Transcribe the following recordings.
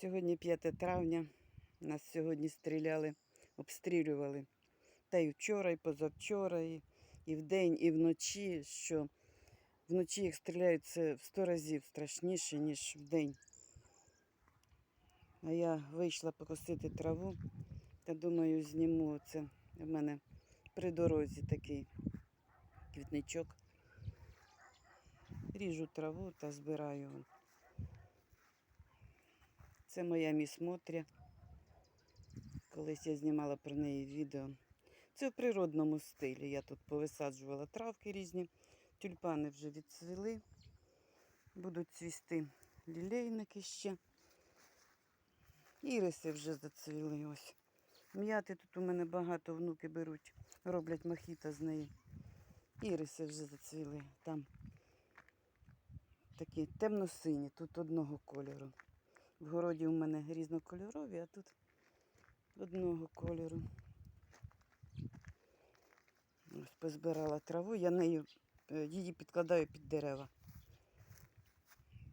Сьогодні 5 травня. Нас сьогодні стріляли, обстрілювали. Та й вчора, і позавчора, і, і вдень, і вночі. Що вночі їх стріляють це в 100 разів страшніше, ніж вдень. А я вийшла покосити траву та думаю, зніму це. В мене при дорозі такий квітничок. Ріжу траву та збираю. Це моя міс Мотря. Колись я знімала про неї відео. Це в природному стилі. Я тут повисаджувала травки різні. Тюльпани вже відцвіли. Будуть цвісти лілейники ще. Іриси вже зацвіли ось. М'яти тут у мене багато внуки беруть, роблять мохіто з неї. Іриси вже зацвіли. Там такі темно-сині, тут одного кольору. В городі у мене різнокольорові, а тут одного кольору. Ось позбирала траву, я нею е, її підкладаю під дерева.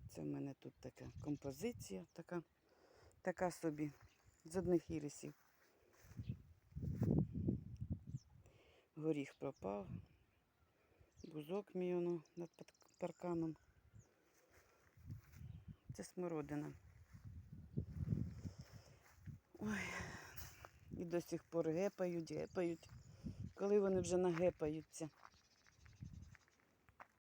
Це в мене тут така композиція, така, така собі, з одних ірисів. Горіх пропав, бузок мій над парканом. Це смородина. Ой, і до сих пор гепають, гепають. Коли вони вже нагепаються.